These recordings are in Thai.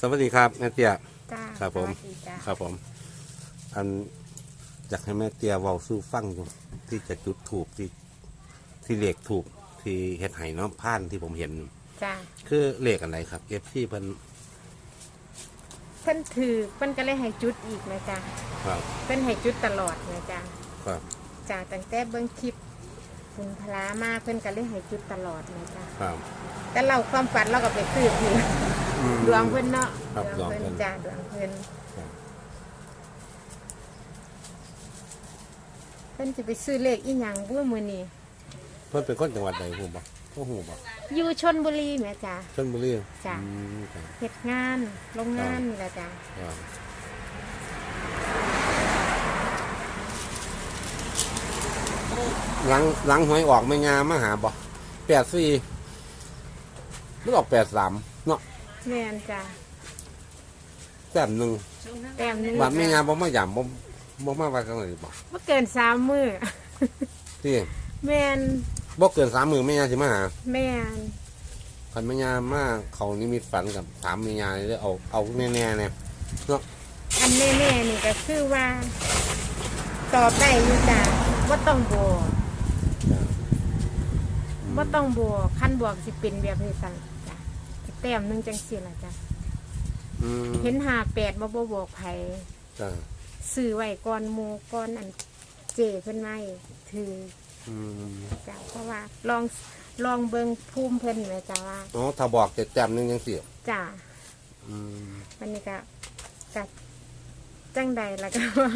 สวัสดีครับแม่เตี้ย จ้าครับผม สวัสดีจ้าครับผม อันอยากให้แม่เตี้ยเว้าสู้ฟังอยู่ที่จะจุดถูกที่ที่เลขถูกที่เฮ็ดไห้เน้องผ่านที่ผมเห็น จ้าคือเลขอะไรครับเอฟซีเพิ่นเพิ่นถือเพิ่นก็เลยให้จุดอีกนะจ้าครับเพิ่นให้จุดตลอดนะจ้าครับจ้าตั้งแต่เบิ่งคลิปคุณพลามาเพิ่นก็เลยให้จุดตลอดนะจ้าครับแต่เราความฝันเราก็ไปซื้อถืออืม ดวงเพิ่นเนาะครับดวงเพิ่นดวงเพิ่นจ้าดวงเพิ่นครับเพิ่นจะไปซื้อเลขอีหยังบ่มื้อนี้เพิ่นเป็นคนจังหวัดใดฮู้บ่ก็ฮู้บ่อยู่ชลบุรีแหม่จ้าชลบุรีจ้ะอืมครับเฮ็ดงานโรงงานนี่ล่ะจ้าครับหลังหลังหวยออกไม่งามมาหาบ่แปดสี่มันออกแปดสามเนาะ แม่นจ้าแต้มหนึ่งแต้มหนึงบัตรไม่งามบ่มาหยามบ่บ่มาว่ากันเลยบ่บ่เกินสามมื้อที่แม่นบ่เกินสามมือไม่งามสิมาหาแม่นคันไม่งามมาเขานี่มีฝันกับถามไม่งามเลยเอาเอาแน่ๆเนี่ยอันแน่ๆนี่ก็คือว่าตอบได้อยู่จ้ะว่าต้องบวกว่าต้องบวกขั้นบวกสิเป็นแบบนี้สั่งจ้ะ แต้มหนึงจังสิล่ะจ้ะอืมเห็นหาแปดบ่บ่บอกไผจ้ะซื้อไว้ก่อนหมูก่อนอันเจเพิ่นไว้ถืออืมจ้ะเพราะว่าลองลองเบิ่งภูมิเพิ่นแหม่จ้ะว่าอ๋อถ้าบอกจะแต้มหนึงจังซี่จ้ะอืมวันนี้ก็กัดจังใดล่ะก็ว่า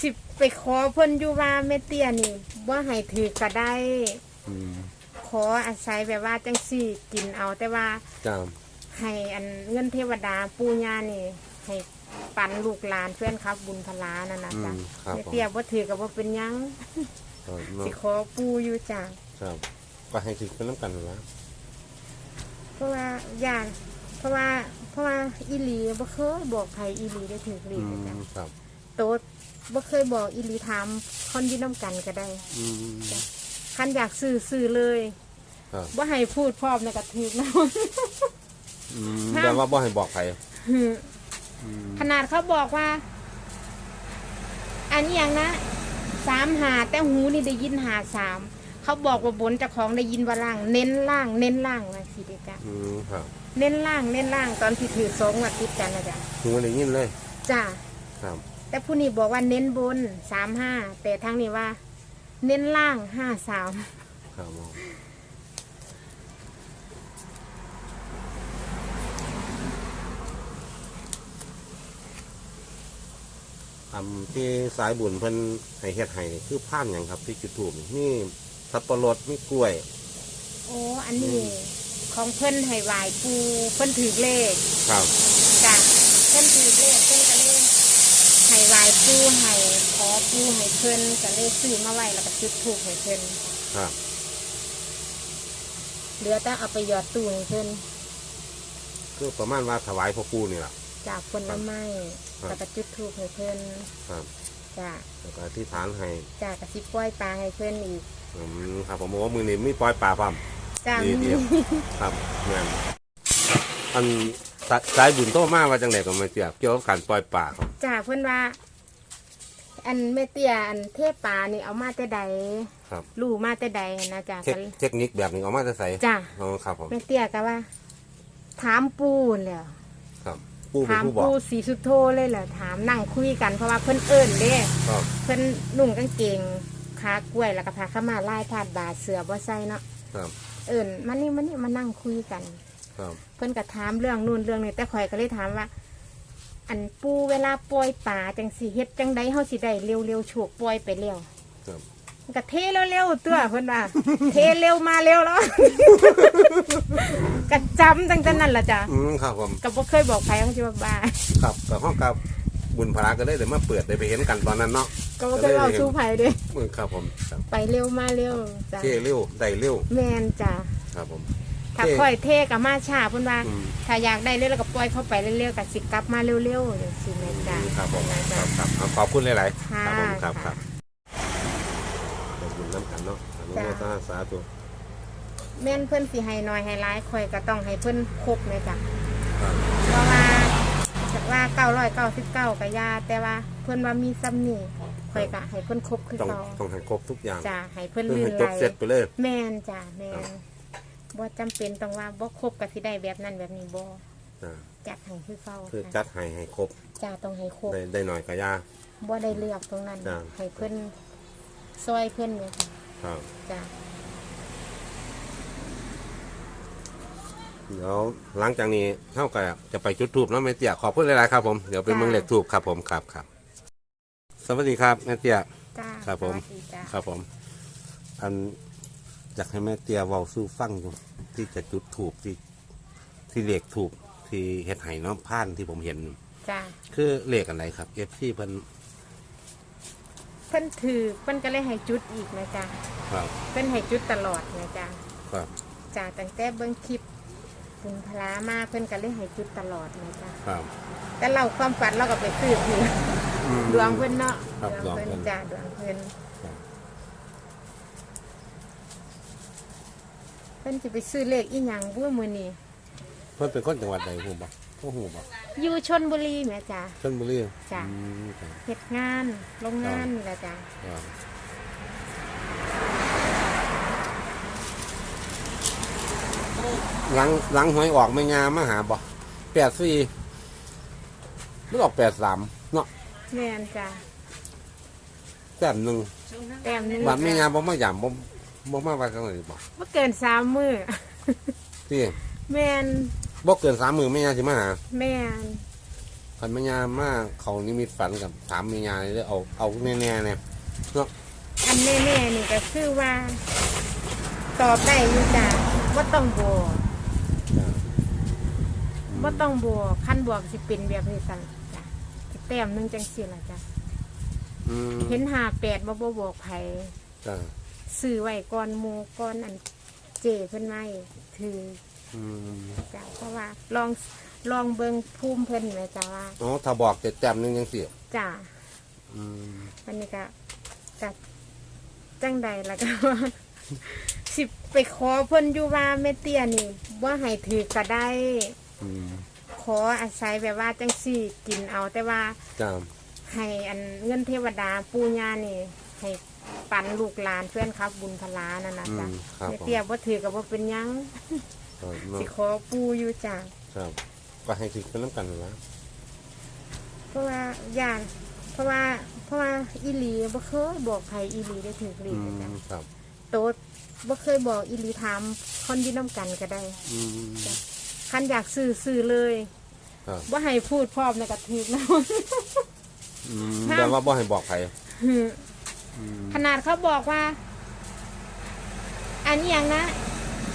สิไปขอเพิ่นอยู่ว่าแม่เตี้ยนี่ว่าให้ถือก็ได้ อืม ขออาศัยแบบว่าจังสี่กินเอาแต่ว่าจ้ะให้อันเงินเทวดาปูญานี่ ให้ปันลูกหลานเพื่อนครับ บุญพลานั่นนะอืจ๊ะมครับแม่ผมเตี้ยว่าถือกับว่าเป็นหยังเออเนาะสิขอปูอยู่จ้ะครับ ก็ให้ถึงเป็นน้ำกันนะเพราะว่าย่านเพราะว่าเพราะว่าอีหลีบ่เคยบอกใครอีหลีได้ถือเลอืขนะจ๊ะมครับ โต๊ดบ่เคยบอกอีหลีถามคนอยืนน้ำกันก็ได้ อืม คันอยากซื้อซื้อเลย ครับว่าให้พูดพร้อมในกระถือนะอืมห้ามแต่ว่าบ่ให้บอกใครอืมขนาดเขาบอกว่า อันนี้อย่างนะสามหาแต่หูนี่ได้ยินหาสามเขาบอกว่าบนเจ้าของได้ยินว่าล่าง เน้นล่างเน้นล่างว่าสิเด็กจ้ะอืมครับเน้นล่างเน้นล่างตอนที่ถือสองวัดติดกันนะจ๊ะหูได้ยินเลย จ้าครับ แต่ผู้นี้บอกว่าเน้นบนสามห้าแต่ทางนี้ว่า เน้นล่างห้าสามครับผม อันที่สายบุญเพิ่นให้เฮ็ดให้นี่คือผ่านหยังครับที่จุดถูกนี่มีสับปะรดมีกล้วย โอ้อันนี้ของเพิ่นให้ไหวายปูเพิ่นถือเลขครับจ้ะเพิ่นถือเลขเพิ่นก็เลยให้ไหวายปูให้ขอปูให้เพิ่นก็เลยซื้อมาไว้แล้วก็จุดถูกให้เพิ่นครับเหลือแต่เอาไปหยอดตู้ให้เพิ่นคือประมาณว่าถวายพ่อปู่นี่แหละ จากผลไม้ครับ แล้วก็จุดถูกให้เพิ่นครับจ้ะแล้วก็ที่ฐานให้จากกระสิปล่อยปลาให้เพิ่นอีกอืมครับผมบอกว่ามือนี้มีปล่อยปลาปั๊ม จ้าดีมีเดียว ครับแม่นอันสาสายบุญโตมาว่าจังไดก็ไม่เสียบเกี่ยวกับการปล่อยปลาครับจ้าเพิ่นว่า อันแม่เตี้ยอันเทพปลานี่เอามาแต่ใดครับ รู้มาแต่ใดนะจ้ะเทคเทคนิคแบบนี้เอามาจะใส่จ้าอ๋อครับผมแม่เตี้ยก็ว่า ถามปูนแหล้ว ครับ ปู่เป็นถามผู้บอกปูสีสุดโทเลยแหละถามนั่งคุยกันเพราะว่าเพิ่นเอิ้นเด้ครับเพิ่นนุ่งกางเกงขากล้วยแล้วก็พาเข้ามาไล่พาดบาเสือบ่ใส่เนาะครับเอิ้นมานี่มานี่มานั่งคุยกัน ครับเพิ่นก็ถามเรื่องนู่นเรื่องนี้แต่ข่อยก็เลยถามว่า อันปูเวลาปล่อยปลาจังสิเฮ็ดจังใดเฮาสิได้เร็วๆโฉกปล่อยไปเร็วครับ มันก็เทเร็วๆตัวเพิ่นว่า เทเร็วมาเร็วแล้วก็จำตั้งแต่นั้นล่ะจ้ะอืมครับผมก็บ่เคยบอกใครเขาสิว่าบ้าครับกับห้องกับบุญพลาก็ได้เดี๋ยวมาเปิดได้ไปเห็นกันตอนนั้นเนาะก็บ่เคยเล่าสู้ไผเด้อืมครับผมครับไปเร็วมาเร็วจ้ะเท่เร็วได้เร็วแม่นจ้ะครับผมถ้าเท่ค่อยเทกับมาช้าเพิ่นว่า อืมถ้าอยากได้เร็วแล้วก็ปล่อยเข้าไปเร็วๆก็สิกลับมาเร็วๆจังซี่แม่นจ้ะ ครับผมนะคจ๊ะรับครับเอาขอบคุณหลายๆค่ะครับผมครับคค่ะรับขอบคุณน้ำ กันเนาะอนุโมทนาสาธุแม่นเพิ่นสิให้น้อยให้หลายข่อยก็ต้องให้เพิ่นครบเลยจ้ะครับบ่เก้าร้อยเก้าสิบเก้ากะยา แต่ว่าเพิ่นว่ามีซ้ำนี่ข่อยกะให้เพิ่นครบคือต้องเขาต้องให้ครบทุกอย่างจ้าให้เพิ่นเพื่อลื่ให้นจไหลบเสร็จไปเลย แม่นจ้าแม่ครันบบ่จำเป็นต้องว่าบ่ครบก็สิได้แบบนั้นแบบนี้บ่อ่าจัดให้คือเขาคือค่ะจัดให้ให้ครบจ้าต้องให้ครบ ได้ได้หน่อยก็ยา บ่ได้เลือกตรงนั้น จ้ะ ให้เพิ่น ซอยเพิ่นเลยค่ะครับจ้าเดี๋ยวหลังจากนี้เท่ากับจะไปจุดทูบเนาะแม่เตี้ยขอบคุณหลายๆครับผมเดี๋ยวไปเมืองเหล็กทูบครับผมครับครับสวัสดีครับแม่เตี้ย จ้าครับผม สวัสดีจ้าครับผม อันอยากให้แม่เตี้ยเว้าสู้ฟังอยู่ที่จะจุดทูบที่ที่เหล็กทูบที่เฮ็ดไห้เน้องผ่านที่ผมเห็น จ้าคือเลขอะไรครับเอฟซีเพิ่น เพิ่นถือเพิ่นก็เลยให้จุดอีกนะจ้าครับ เพิ่นให้จุดตลอดนะจ้าครับ จ้าตั้งแต่เบิ่งคลิปบุญพลามาเพิ่นก็เลยให้จุดตลอดนะจ้าครับ แต่เราความฝันเราก็ไปซื้อถืออืมดวงเพิ่นเนาะครับดวงเพิ่นดวงเพิ่น จ้าดวงเพิ่นครับเพิ่นสิไปซื้อเลขอีหยังบ่มื้อนี้เพิ่นเป็นคนจังหวัดใดฮู้บ่ ฮู้ฮู้บ่อยู่ชลบุรีแหม่จ้าชลบุรีจ้ะ อืมครับ เฮ็ดงานโรงงานนี่แหละจ้าครับหลังหลังหวยออกไม่งามมาหาบ่แปดสี่มันออกแปดสามเนาะแม่นจ้าแต้มหนึ่งแต้มหนึงบาดไม่งามบ่มาหยามบ่บ่มาว่ากันเลยบ่บ่เกินสามมื้อที่แม่น บ่เกินสามมือไม่งามสิมาหาแม่นคันไม่งามมาเขานี่มีฝันกับถามมีงานเลยเอาเอาแน่ๆเนี่ยเนาะอันแน่ๆนี่ก็คือว่า ตอบได้อยู่จ้าบ่ต้องบวกบ่ต้องบวกคันบวกสิเป็นแบบนี้สั่นจ้ะสิแต้มหนึงจังซี่ล่ะจ้ะอืมเห็น58บ่บ่บอกไผจ้ะซื้อไว้ก่อนหมู่ก่อนอันเจเพิ่นไว้ถือ อืมจ้ะเพราะว่าลองลองเบิ่งภูมิเพิ่นแหมจ้ะว่าอ๋อถ้าบอกจะแต้มหนึงจังซี่จ้ะอืมอันนี้ก็จัดจังใดล่ะก็ว่าสิไปขอเพิ่นอยู่ว่าแม่เตี้ยนี่บ่ให้ถือก็ได้ อืมขออาศัยแบบว่าจังสี่กินเอาแต่ว่า จ้ะให้อันเงินเทวดาปู่ย่านี่ให้ปันลูกหลานเพื่อนครับบุญพลานั่นนะอืจ๊ะมครับแม่ผมเตี้ยบ่ถือก็บ่เป็นหยัง ครับเนาะสิขอปู่อยู่จ้ะครับก็ให้ถึงกันน้ำกันนั่นละเพราะว่าย่านเพราะว่า เพราะว่าอีหลีบ่เคยบอกใครอีหลีได้ถือเลอืขจ้ะมครับ โตดบ่เคยบอกอีหลีถามคนที่น้ำกันก็ได้ อืม คันอยากซื้อซื้อเลยครับบ่ให้พูดพร้อมในกระถือแล้วอืมแต่ว่าบ่ให้บอกใครอืมขนาดเขาบอกว่า อันนี้อย่างนะ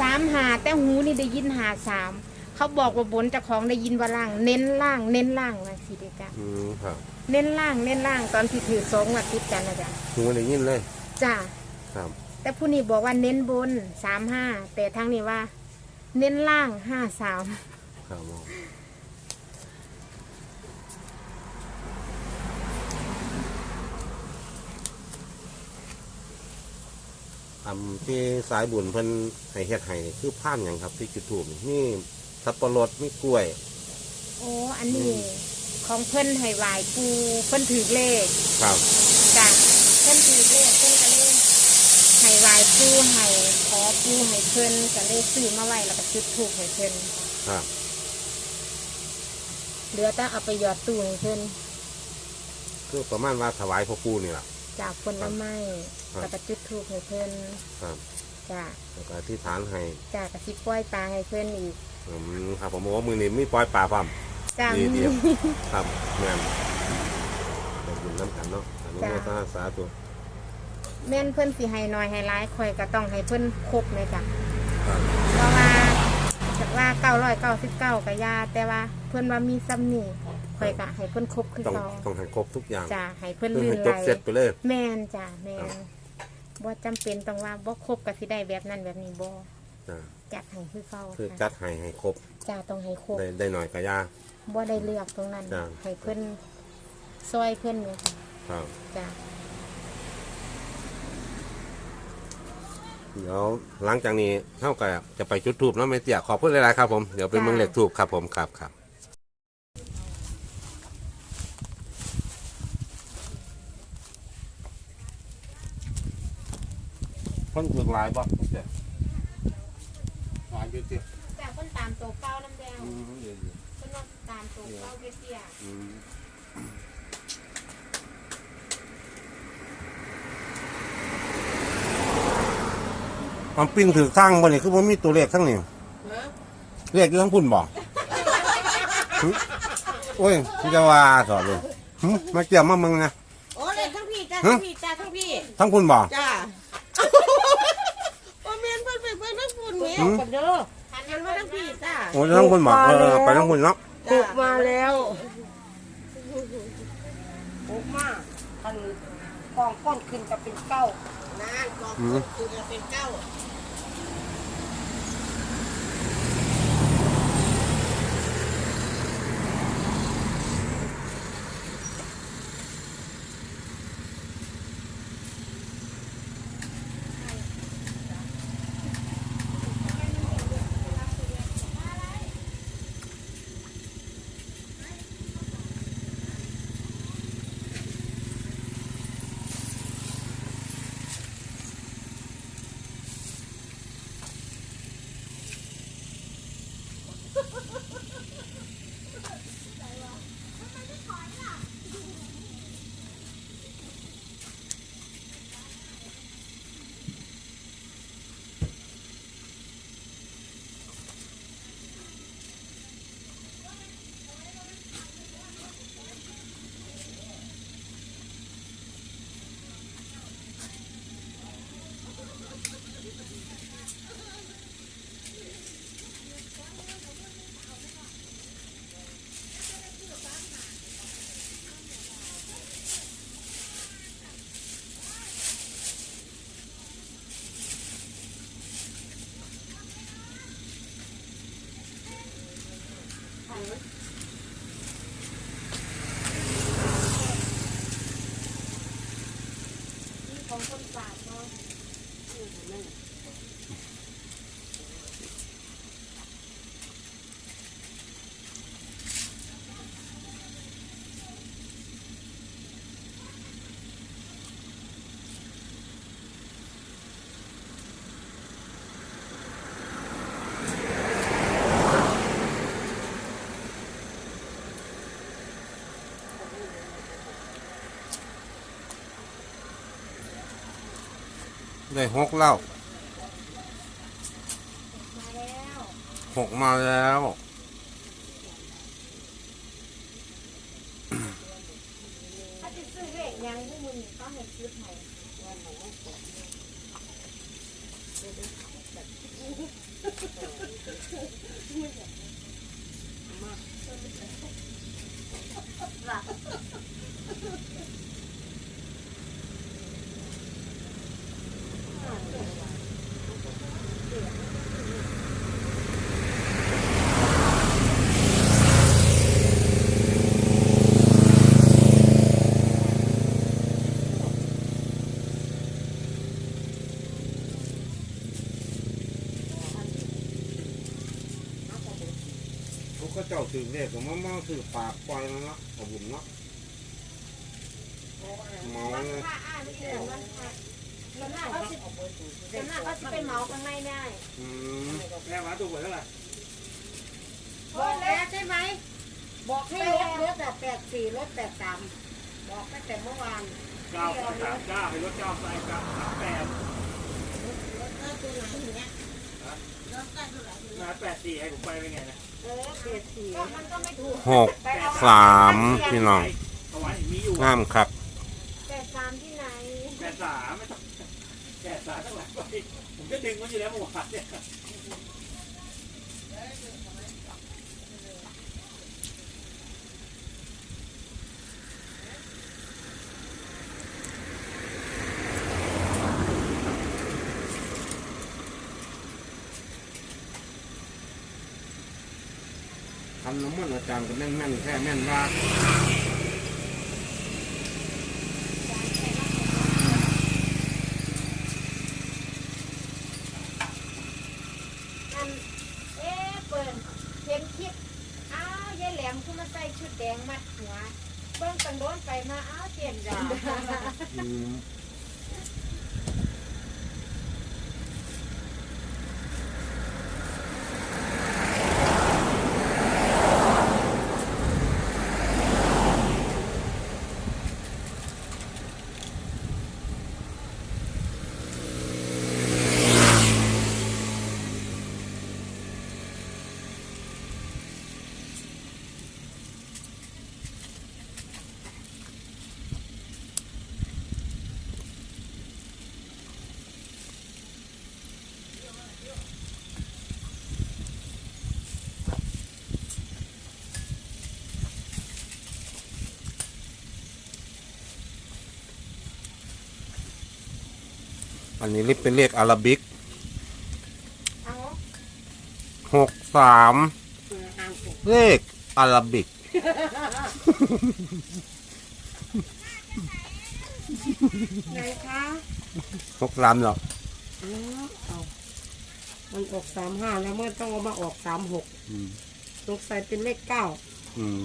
สามหาแต่หูนี่ได้ยินหาสามเขาบอกว่าบนเจ้าของได้ยินว่าล่าง เน้นล่าง เน้นล่างนะสิเด็กะอืมครับเน้นล่างเน้นล่างตอนที่ถือสองวัดติดกันนะจ๊ะหูได้ยินเลยจ้าครับแต่ผู้นี้บอกว่าเน้นบนสามห้าแต่ทางนี้ว่า เน้นล่างห้าสามครับผม อันที่สายบุญเพิ่นให้เฮ็ดให้นี่คือผ่านหยังครับ ที่จุดถูกนี่สับปะรดมีกล้วย โอ้อันนี้ ของเพิ่นให้ไหวายปูเพิ่นถือเลขครับจ้ะเพิ่นถือเลขเพิ่นก็เลยให้ไหวายปูให้ขอปูให้เพิ่นก็เลยซื้อมาไว้แล้วก็จุดถูกให้เพิ่นครับ เหลือแต่เอาไปหยอดตู้ให้เพิ่นคือประมาณว่าถวายพ่อปู่นี่แหละ จากผลไม้ครับ แล้วก็จุดถูกให้เพิ่นครับจ้ะแล้วก็อธิษฐานให้จ้ะก็สิปล่อยปลาให้เพิ่นอีกอืมครับผมบอกว่ามือนี้มีปล่อยปลาพร้อม จ้ะดีเดีมียว ครับแม่นได้บุญน้ำกันเนาะอนุโมทนาสาธุแม่นเพิ่นสิให้น้อยให้หลายข่อยก็ต้องให้เพิ่นครบเลยจ้ะครับเพราะว่าจากว่าเก้าร้อยเก้าสิบเก้ากะยาแต่ว่าเพิ่นว่ามีซ้ำนี่ ข่อยกะให้เพิ่นครบคือต้องเขาต้องให้ครบทุกอย่างจ้าให้เพิ่นเพื่อลื่ให้นจไหลบเสร็จไปเลย แม่นจ้าแม่ครันบบ่จำเป็นต้องว่าบ่ครบก็สิได้แบบนั้นแบบนี้บ่อ่าจัดให้คือเขาคือค่ะจัดให้ให้ครบจ้าต้องให้ครบได้ได้หน่อยก็ยาบ่ได้เลือกตรงนั้นจ้ะ ให้เพิ่นซอยเพิ่นเลยค่ะครับจ้าเดี๋ยวหลังจากนี้เท่ากับจะไปจุดทูบเนาะไม่เตี้ยขอบคุณหลายๆครับผมเดี๋ยวไปเมืองเหล็กทูบครับผมครับครับ คนถือหลายบ่เจ้ะหลายอยู่เจ้ะแต่คนตามตัวเป้าน้ำแดงอืมเดี๋ยวคนว่าตามตัวเป้าเตี้ยๆอืมมันปิ้งถือสร้างบ่นี่คือบ่มีตัวเลขทั้งนี่เลขอยู่ทั้งพุ่นบ่หึโอ้ยมันจะว่าสอนเลยหึมาเกี่ยวมามึงนะโอ้เลยทั้งพี่จ้าฮะทั้งพี่จ้าทั้งพี่ทั้งพุ่นบ่จ้าโอ้เมียนเพิ่นไปเพิ่นทั้งคุณเมีย หืมกันเด้อๆทันเห็นว่าทั้งพี่จ้าโอ้ยทั้งพุ่นบ่เออเออไปทั้งพุ่นเนาะปลุกมาแล้วปลุกมาคันกองก้นขึ้นจะเป็นเก้านานกองก้นขึ้นจะเป็นเก้า ของคนฝากเนาะ ได้หกแล้ว มาแล้ว หกมาแล้ว ถ้าจะซื้อเลขยังพวกมึงต้องให้ซื้อให้ เขา จ้าถือเลขก็มามาถือปากปล่อยแล้วเนาะเอาบุญเนาะเมาวันเลยพระอ่านไม่เกินวันพระวันหน้าก็จะวันหน้าก็จะไปเหมาข้างในได้อืมแม่มาตัวหวยเท่าไหร่บอกแล้วใช่ไหม บอกให้ลดลดแต่แปดสี่ลดแปดสามบอกตั้งแต่เมื่อวานเก้าสามเก้าให้รถเก้าใส่เก้าสามแปดลดได้ตัวไหนอย่างเงี้ย ลดได้ตัวไหนมาแปดสี่ให้ผมไปเป็นไงนะเออแปดสี่ก็มันก็ไม่ถูกหกสามพี่น้องเอาไว้มีอยู่งามครับแต่สามที่ไหนแปดสามไม่ต้องแปดสามตั้งหลายใบผมก็ดึงมันอยู่แล้วเมื่อวานเนี่ย ทำน้ำมันอาจารย์ก็แม่นแม่นแค่แม่นว่า อันเอ๊ะเปิดเห็นคลิปอ้าวยายแหลมคือมาใส่ชุดแดงมัดหัวเบิ่งตังโดนไปมาอ้าวเจ็บจ้ะ อืม อันนี้เป็นเลขอาราบิกเอาหกสามเอออ่านถูกเลขอาราบิก ไหนคะหกสามเหรออ๋อเอามันออกสามห้าแล้วเมื่อต้องเอามาออกสามหกอืมสงสัยเป็นเลขเก้าอืม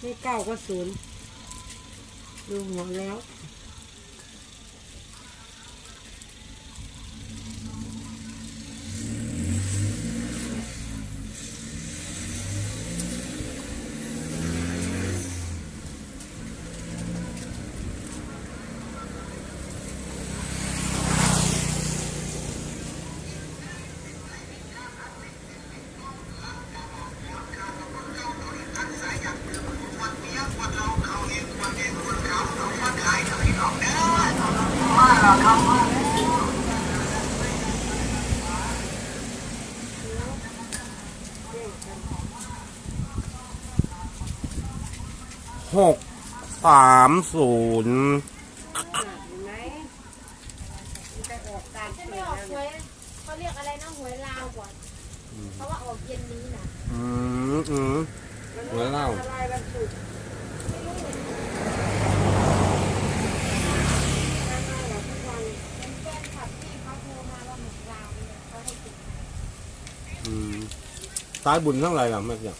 เลขเก้าก็ศูนย์ดูหัวแล้ว หกสามศูนย์เห็นไม่ออกหวยเขาเรียกอะไรนะหวยลาวก่อนเพราะว่าออกเย็นนี้นะอืมอืมหวยลาวอะไรวันศุกร์ไม่รู้เหมือนกันทำไมเหรอทุกวันเป็นแฟนคลับที่เขาโทรมาว่าหวยลาวเนี่ยเขาให้ติดอืมสายบุญทั้งไรล่ะแม่เจ้า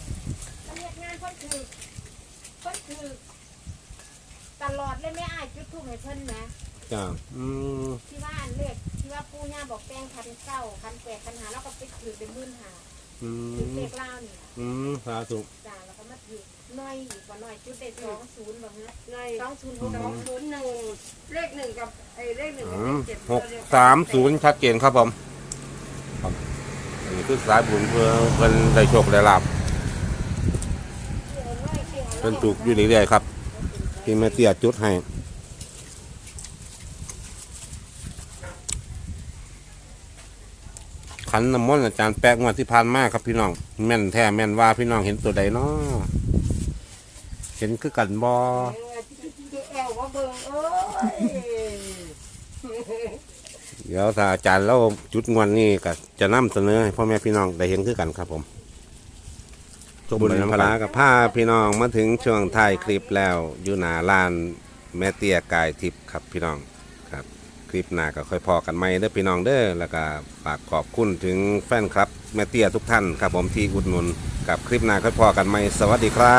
เขาเรียกงานเพิ่นคือเพิ่นคือ ตลอดเลยไม่อายจุดทูบให้เพิ่นนะจ้าอืมที่ว่าอันเลขที่ว่าปู่ย่าบอกแป้งพันเก้าพันแปดพันหาแล้วก็ไปถือเป็นหมื่นหาอืถือมเลขลาวนี่นะอืมสาธุจ้าแล้วก็มาถือน้อยอีกว่าน้อยจุดได้สองศูนย์แบบนี้ในสองศูนย์หสกองศูนย์หนึ่งเลขหนึ่งกับไอ้เลขหนึ่งกับอืเลมขเจ็ดหกสามศูนย์ชัดเจนครับผมครับอันนี้คือสายบุญเพื่อเพิ่นได้โชคได้ลาบเพิ่นถูกอยู่เรื่อยๆครับ ที่แม่เตี้ยจุดให้ขันน้ำมนต์อาจารย์แป๊กงวันที่ผ่านมาครับพี่น้อง แม่นแท้แม่นว่าพี่น้องเห็นตัวใดเนาะเห็นคือกันบ่เดี๋ยวถ้าอาจารย์แล้วจุดงวนนี่ก็จะนำเสนอให้พ่อแม่พี่น้องได้เห็นคือกันครับผม บุญน้ำพลากับผ้าพี่น้องมาถึงช่วงท้ายคลิปแล้วอยู่หนาลานแม่เตี้ยกายทิพย์ครับพี่น้องครับ คลิปหน้าก็ค่อยพอกันไหมเด้อพี่น้องเด้อแล้วก็ฝากขอบคุณถึงแฟนครับแม่เตี้ยทุกท่านครับผมที่อุดหนุนกับคลิปหน้าค่อยพอกันไหมสวัสดีครับ